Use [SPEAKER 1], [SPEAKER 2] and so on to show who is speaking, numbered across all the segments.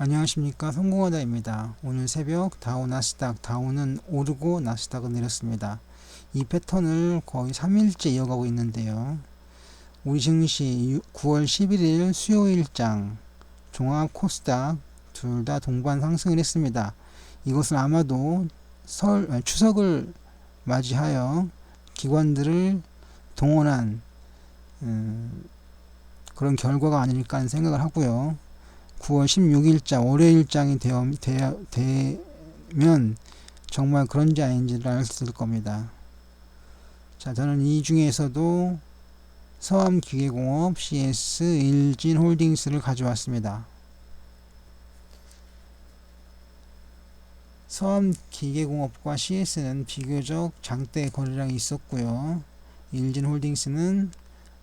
[SPEAKER 1] 안녕하십니까 성공하다입니다. 오늘 새벽 다우 나스닥 다우는 오르고 나스닥은 내렸습니다. 이 패턴을 거의 3일째 이어가고 있는데요. 우리 증시 9월 11일 수요일장 종합 코스닥 둘 다 동반 상승을 했습니다. 이것은 아마도 설 추석을 맞이하여 기관들을 동원한 음, 그런 결과가 아닐까 하는 생각을 하고요. 9월 16일자 월요일장이 되어, 되어, 되면 정말 그런지 아닌지를 알수 있을 겁니다. 자, 저는 이 중에서도 서암기계공업, CS, 일진홀딩스를 가져왔습니다. 서암기계공업과 CS는 비교적 장대 거래량이 있었고요. 일진홀딩스는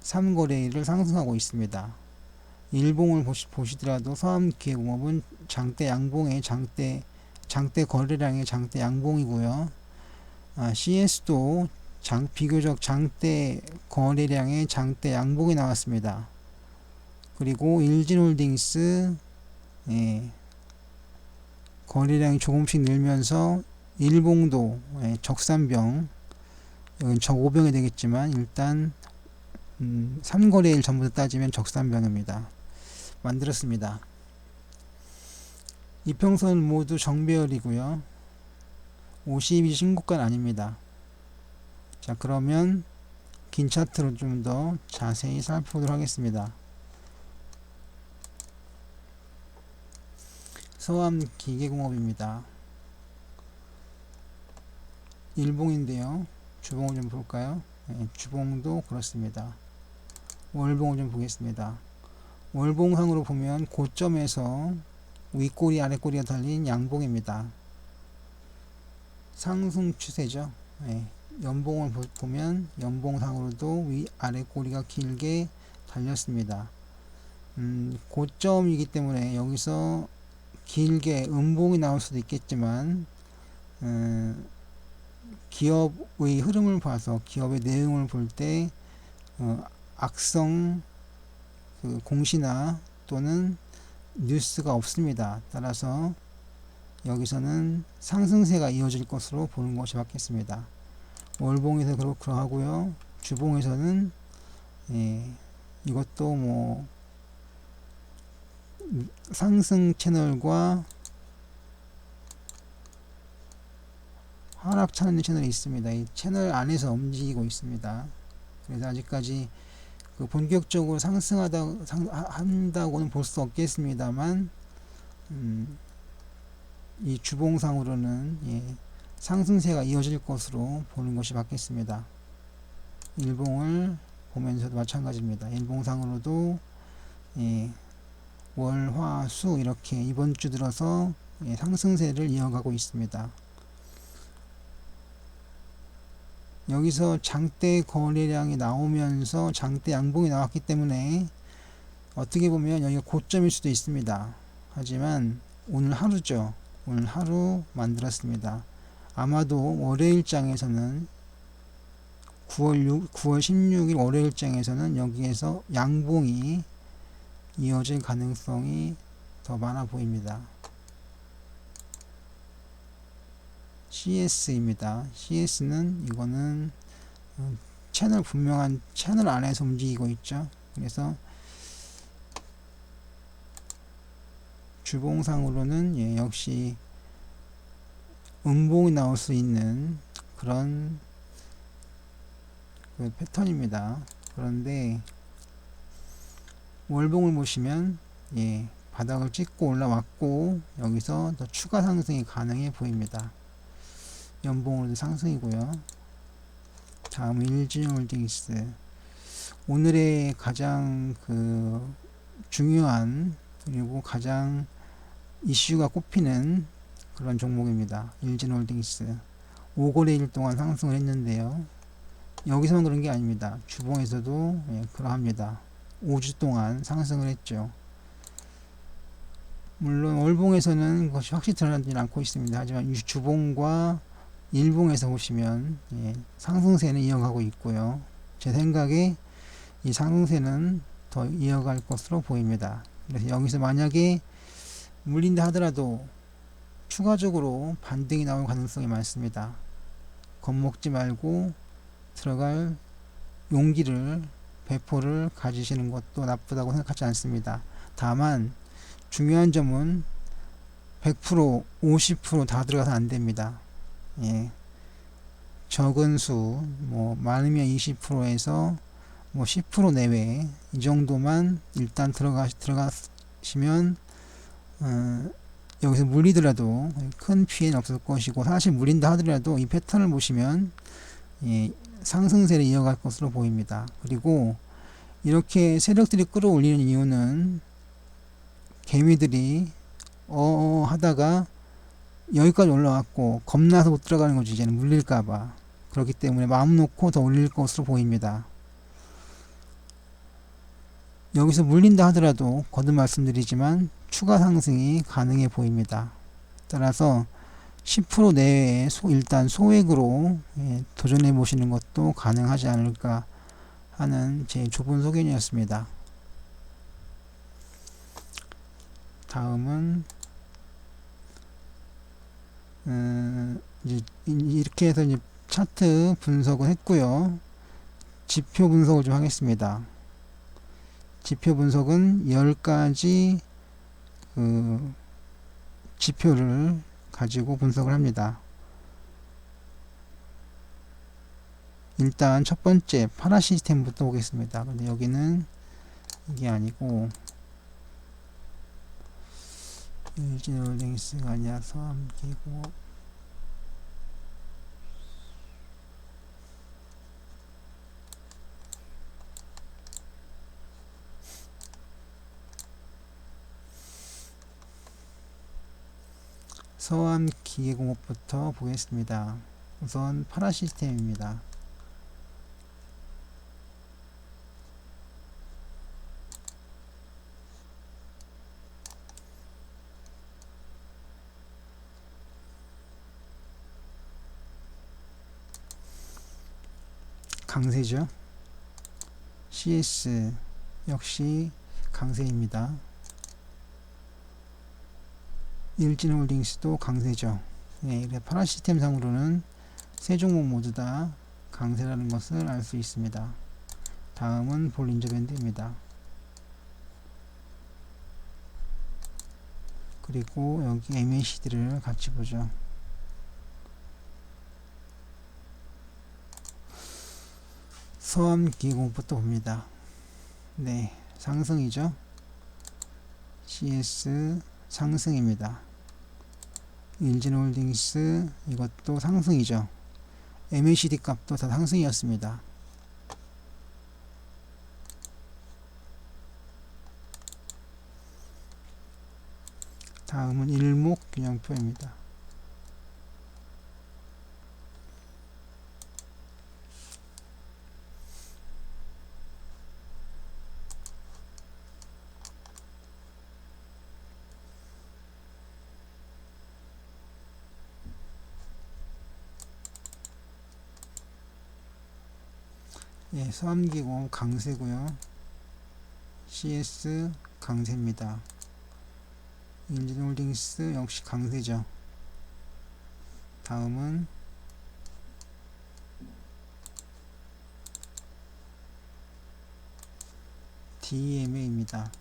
[SPEAKER 1] 3거래일을 상승하고 있습니다. 일봉을 보시, 보시더라도 서암기계공업은 장대 양봉의 장대 장대 거래량의 장대 양봉이고요. 아, CS도 장, 비교적 장대 거래량의 장대 양봉이 나왔습니다. 그리고 일진홀딩스 예, 거래량이 조금씩 늘면서 일봉도 예, 적산병 여긴 적오병이 되겠지만 일단 음, 3거래일 전부터 따지면 적산병입니다. 만들었습니다. 이평선 모두 정배열이고요. 50이 신고가는 아닙니다. 자 그러면 긴 차트로 좀 더 자세히 살펴보도록 하겠습니다. 서암 기계공업입니다. 일봉인데요. 주봉을 좀 볼까요? 네, 주봉도 그렇습니다. 월봉을 좀 보겠습니다. 월봉상으로 보면 고점에서 윗꼬리 아랫꼬리가 달린 양봉입니다. 상승 추세죠. 네. 연봉을 보면 연봉상으로도 위 아랫꼬리가 길게 달렸습니다. 음, 고점이기 때문에 여기서 길게 음봉이 나올 수도 있겠지만 음, 기업의 흐름을 봐서 기업의 내용을 볼때 어, 악성 그 공시나 또는 뉴스가 없습니다. 따라서 여기서는 상승세가 이어질 것으로 보는 것이 맞겠습니다. 월봉에서 그렇고 하고요. 주봉에서는 예, 이것도 뭐 상승 채널과 하락 차는 채널이 있습니다. 이 채널 안에서 움직이고 있습니다. 그래서 아직까지 그 본격적으로 상승하다 상, 한다고는 볼 수 없겠습니다만 음, 이 주봉상으로는 예, 상승세가 이어질 것으로 보는 것이 맞겠습니다. 일봉을 보면서도 마찬가지입니다. 일봉상으로도 예, 월, 화, 수 이렇게 이번 주 들어서 예, 상승세를 이어가고 있습니다. 여기서 장대 거래량이 나오면서 장대 양봉이 나왔기 때문에 어떻게 보면 여기가 고점일 수도 있습니다. 하지만 오늘 하루죠. 오늘 하루 만들었습니다. 아마도 월요일장에서는 9월 6, 9월 16일 월요일장에서는 여기에서 양봉이 이어질 가능성이 더 많아 보입니다. CS입니다. CS는 이거는 어, 채널 분명한 채널 안에서 움직이고 있죠. 그래서 주봉상으로는 예, 역시 음봉이 나올 수 있는 그런 그 패턴입니다. 그런데 월봉을 보시면 예, 바닥을 찍고 올라왔고 여기서 더 추가 상승이 가능해 보입니다. 연봉으로도 상승이고요. 다음 일진홀딩스 오늘의 가장 그 중요한 그리고 가장 이슈가 꼽히는 그런 종목입니다. 일진홀딩스 5거래일 동안 상승을 했는데요. 여기서만 그런 게 아닙니다. 주봉에서도 예, 그러합니다. 5주 동안 상승을 했죠. 물론 월봉에서는 그것이 확실히 드러나지 않고 있습니다. 하지만 주봉과 일봉에서 보시면 예, 상승세는 이어가고 있고요. 제 생각에 이 상승세는 더 이어갈 것으로 보입니다. 그래서 여기서 만약에 물린다 하더라도 추가적으로 반등이 나올 가능성이 많습니다. 겁먹지 말고 들어갈 용기를 배포를 가지시는 것도 나쁘다고 생각하지 않습니다. 다만 중요한 점은 100% 50%다 들어가서 안 됩니다. 예. 적은 수, 뭐 많으면 20%에서 뭐 10% 내외 이 정도만 일단 들어가 들어가시면 어, 여기서 물리더라도 큰 피해는 없을 것이고 사실 물린다 하더라도 이 패턴을 보시면 예, 상승세를 이어갈 것으로 보입니다. 그리고 이렇게 세력들이 끌어올리는 이유는 개미들이 어 하다가 여기까지 올라왔고 겁나서 못 들어가는 거지 이제는 물릴까봐 그렇기 때문에 마음 놓고 더 올릴 것으로 보입니다. 여기서 물린다 하더라도 거듭 말씀드리지만 추가 상승이 가능해 보입니다. 따라서 10% 내외에 소, 일단 소액으로 예, 도전해 보시는 것도 가능하지 않을까 하는 제 좁은 소견이었습니다. 다음은 음, 이제 이렇게 해서 이제 차트 분석을 했고요. 지표 분석을 좀 하겠습니다. 지표 분석은 10가지 그 지표를 가지고 분석을 합니다. 일단 첫 번째 파라 시스템부터 보겠습니다. 근데 여기는 이게 아니고 일진홀딩스가 아니라 서암계고 서암 기계공업부터 보겠습니다. 우선 파라 시스템입니다. 강세죠. CS 역시 강세입니다. 일진홀딩스도 강세죠. 네, 파라 시스템 상으로는 세 종목 모두 다 강세라는 것을 알 수 있습니다. 다음은 볼린저 밴드입니다. 그리고 여기 MACD를 같이 보죠. 서암 기공부터 봅니다. 네, 상승이죠. CS 상승입니다. 인진홀딩스 이것도 상승이죠. MACD 값도 다 상승이었습니다. 다음은 일목균형표입니다. 예, 서암기공 강세고요. CS 강세입니다. 인진홀딩스 역시 강세죠. 다음은 DMA입니다.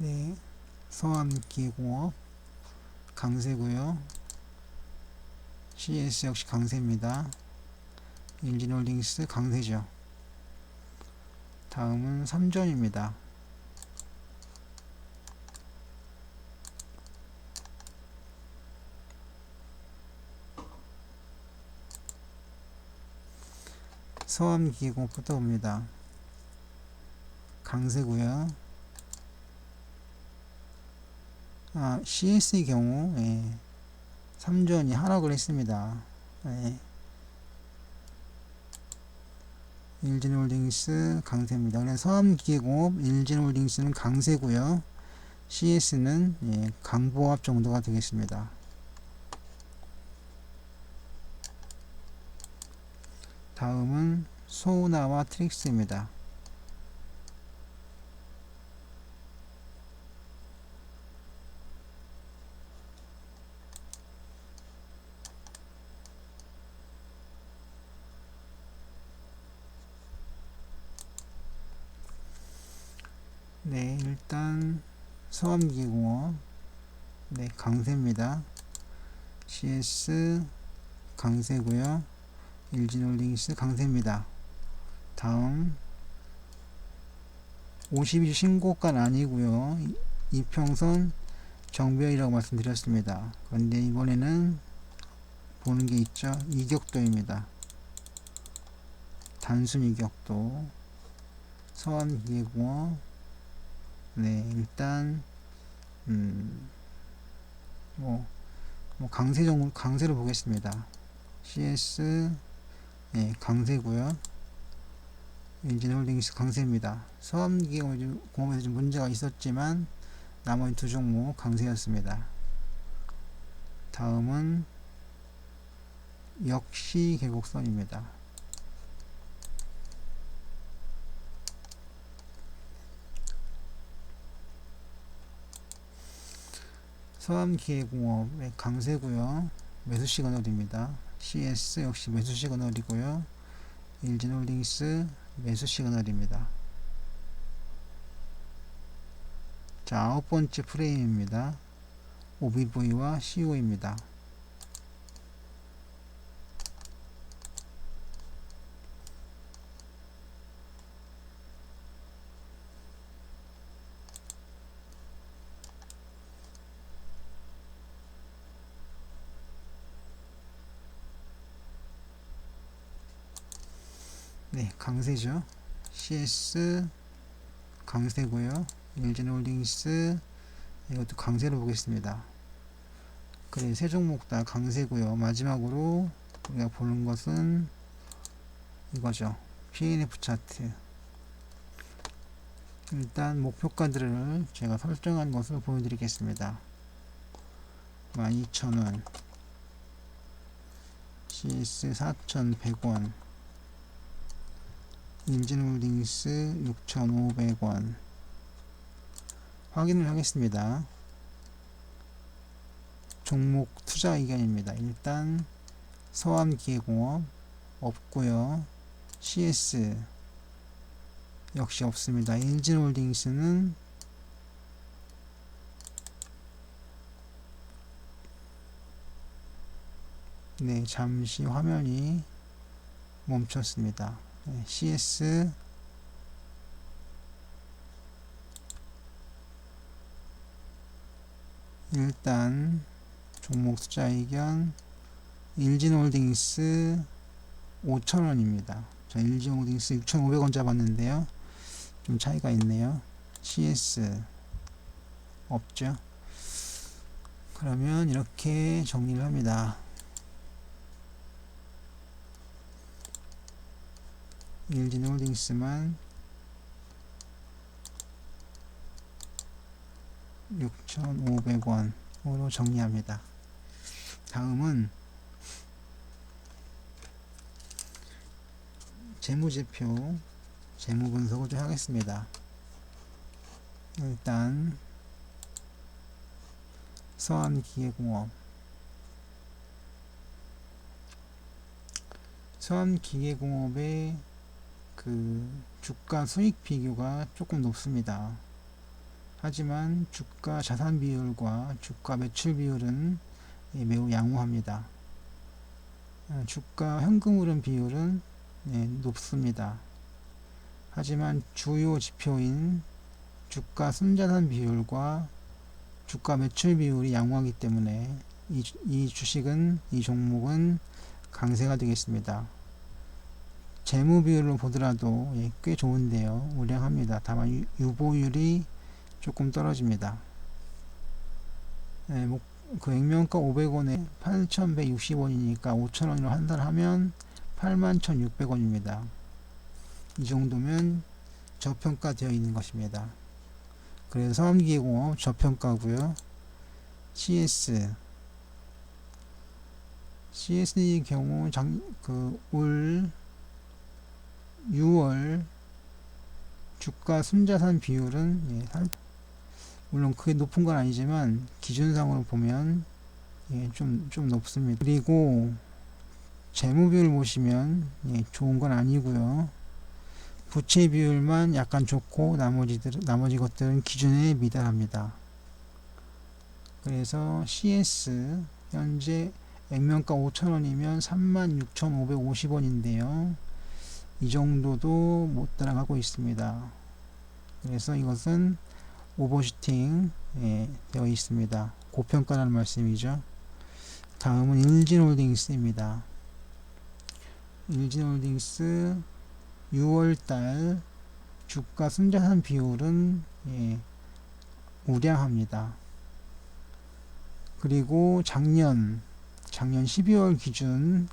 [SPEAKER 1] 네, 서암기공업 강세고요. CS 역시 강세입니다. 인진홀딩스 강세죠. 다음은 삼전입니다. 서암기공업부터 봅니다. 강세고요. 아, CS의 경우 예, 3전이 하락을 했습니다. 예. 일진홀딩스 강세입니다. 그래서 서암기계공업 일진홀딩스는 강세고요. CS는 예, 강보합 정도가 되겠습니다. 다음은 소우나와 트릭스입니다. 네, 일단 서암기공업 네, 강세입니다. CS 강세고요. 일진홀딩스 강세입니다. 다음 52주 신고가는 아니고요. 이- 이평선 정배이라고 말씀드렸습니다. 그런데 이번에는 보는 게 있죠. 이격도입니다. 단순 이격도 서암기계공업 네 일단 음, 뭐, 뭐 강세 정 강세로 보겠습니다. CS 예, 강세고요. 인진홀딩스 강세입니다. 서암기공업에서 좀 문제가 있었지만 나머지 두 종목 강세였습니다. 다음은 역시 계곡선입니다. 서암기계공업의 강세고요. 매수 시 그널입니다. CS 역시 매수 시 그널이고요. 일진홀딩스 매수 시 그널입니다. 자, 아홉 번째 프레임입니다. OBV와 CO입니다. 네, 강세죠. CS 강세고요. 일진홀딩스 이것도 강세로 보겠습니다. 그래 세 종목 다 강세고요. 마지막으로 우리가 보는 것은 이거죠. PNF 차트. 일단 목표가들을 제가 설정한 것을 보여드리겠습니다. 12,000원 CS 4,100원 인진홀딩스 6,500원 확인을 하겠습니다. 종목 투자 의견입니다. 일단 서암기계공업 없고요. CS 역시 없습니다. 인진홀딩스는 네, 잠시 화면이 멈췄습니다. 네, CS 일단 종목 투자 의견 일진홀딩스 5,000원입니다. 저 일진홀딩스 6,500원 잡았는데요. 좀 차이가 있네요. CS 없죠. 그러면 이렇게 정리를 합니다. 일진홀딩스만 6,500원으로 정리합니다. 다음은 재무제표 재무 분석을 좀 하겠습니다. 일단 서한기계공업 서한기계공업의 그 주가 수익 비교가 조금 높습니다. 하지만 주가 자산 비율과 주가 매출 비율은 예, 매우 양호합니다. 어, 주가 현금 흐름 비율은 예, 높습니다. 하지만 주요 지표인 주가 순자산 비율과 주가 매출 비율이 양호하기 때문에 이, 이 주식은 이 종목은 강세가 되겠습니다. 재무 비율로 보더라도 예, 꽤 좋은데요. 우량합니다. 다만 유, 유보율이 조금 떨어집니다. 네, 뭐, 그 액면가 500원에 8,160원이니까 5,000원으로 환산하면 81,600원입니다. 이 정도면 저평가되어 있는 것입니다. 그래서 서암기계공업 저평가고요. CS CS의 경우 장그올 6월 주가 순자산 비율은 예, 살, 물론 그게 높은 건 아니지만 기준상으로 보면 예, 좀, 좀 높습니다. 그리고 재무 비율 보시면 예, 좋은 건 아니고요. 부채 비율만 약간 좋고 나머지들 나머지 것들은 기준에 미달합니다. 그래서 CS 현재 액면가 5,000원이면 36,550원인데요. 이 정도도 못 따라가고 있습니다. 그래서 이것은 오버슈팅 예, 되어 있습니다. 고평가라는 말씀이죠. 다음은 일진홀딩스입니다. 일진홀딩스 6월달 주가 순자산 비율은 예, 우량합니다. 그리고 작년 작년 12월 기준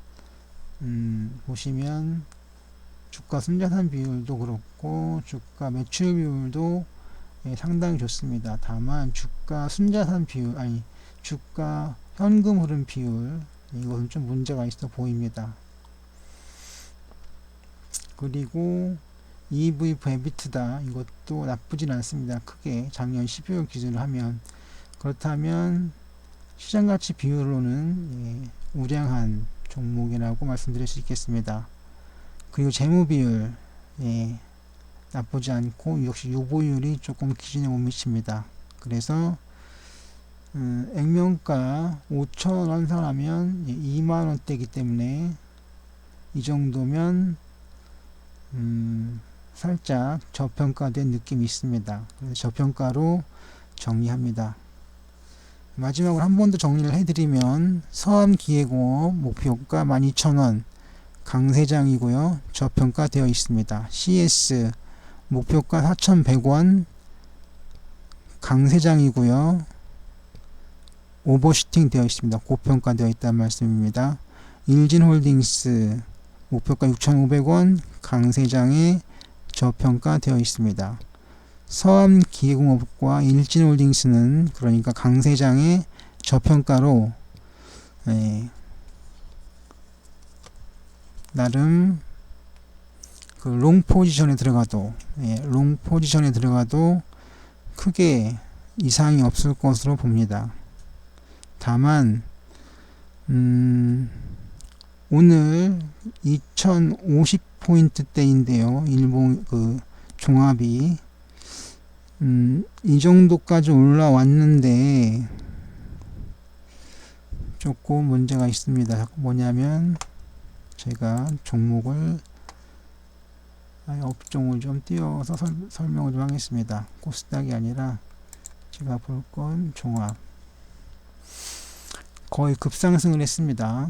[SPEAKER 1] 음, 보시면 주가 순자산 비율도 그렇고 주가 매출 비율도 예, 상당히 좋습니다. 다만 주가 순자산 비율 아니 주가 현금 흐름 비율 이것은 좀 문제가 있어 보입니다. 그리고 EVF 에비트다 이것도 나쁘진 않습니다. 크게 작년 12월 기준으로 하면 그렇다면 시장가치 비율로는 예, 우량한 종목이라고 말씀드릴 수 있겠습니다. 그리고 재무 비율 예, 나쁘지 않고 역시 유보율이 조금 기준에 못 미칩니다. 그래서 음, 액면가 5천원 선하면 예, 2만원대이기 때문에 이 정도면 음, 살짝 저평가된 느낌이 있습니다. 저평가로 정리합니다. 마지막으로 한 번 더 정리를 해드리면 서암기계공업 목표가 12,000원 강세장이고요. 저평가되어 있습니다. CS 목표가 4,100원 강세장이고요. 오버슈팅 되어 있습니다. 고평가 되어 있다는 말씀입니다. 일진홀딩스 목표가 6,500원 강세장에 저평가 되어 있습니다. 서암기계공업과 일진홀딩스는 그러니까 강세장의 저평가로 예, 나름 그 롱 포지션에 들어가도 예, 롱 포지션에 들어가도 크게 이상이 없을 것으로 봅니다. 다만 음, 오늘 2050 포인트 대인데요. 일본 그 종합이 음, 이 정도까지 올라왔는데 조금 문제가 있습니다. 뭐냐면 제가 종목을 업종을 좀 띄워서 설, 설명을 좀 하겠습니다. 코스닥이 아니라 제가 볼 건 종합 거의 급상승을 했습니다.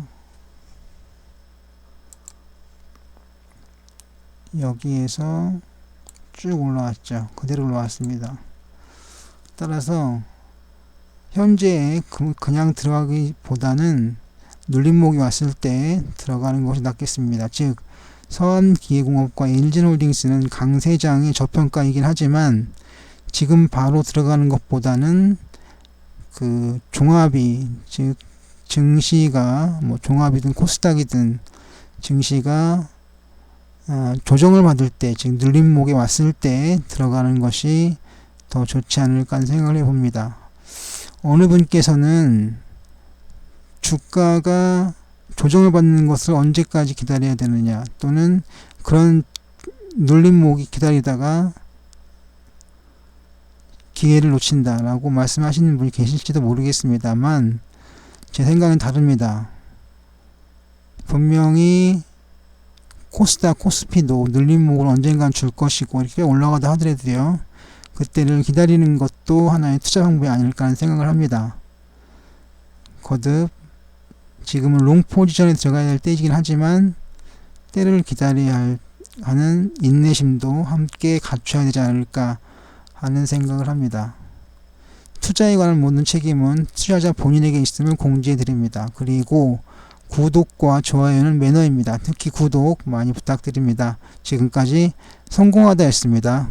[SPEAKER 1] 여기에서 쭉 올라왔죠. 그대로 올라왔습니다. 따라서 현재 그, 그냥 들어가기보다는 눌림목이 왔을 때 들어가는 것이 낫겠습니다. 즉 서한기계공업과 일진홀딩스는 강세장의 저평가이긴 하지만 지금 바로 들어가는 것보다는 그 종합이 즉 증시가 뭐 종합이든 코스닥이든 증시가 어, 조정을 받을 때, 즉 눌림목에 왔을 때 들어가는 것이 더 좋지 않을까 생각을 해봅니다. 어느 분께서는 주가가 조정을 받는 것을 언제까지 기다려야 되느냐 또는 그런 눌림목이 기다리다가 기회를 놓친다라고 말씀하시는 분이 계실지도 모르겠습니다만 제 생각은 다릅니다. 분명히 코스닥, 코스피도 눌림목을 언젠간 줄 것이고 이렇게 올라가다 하더라도요. 그때를 기다리는 것도 하나의 투자 방법이 아닐까 하는 생각을 합니다. 거듭 지금은 롱 포지션에 들어가야 할 때이긴 하지만 때를 기다려야 할, 하는 인내심도 함께 갖춰야 되지 않을까 하는 생각을 합니다. 투자에 관한 모든 책임은 투자자 본인에게 있음을 공지해 드립니다. 그리고 구독과 좋아요는 매너입니다. 특히 구독 많이 부탁드립니다. 지금까지 성공하다였습니다.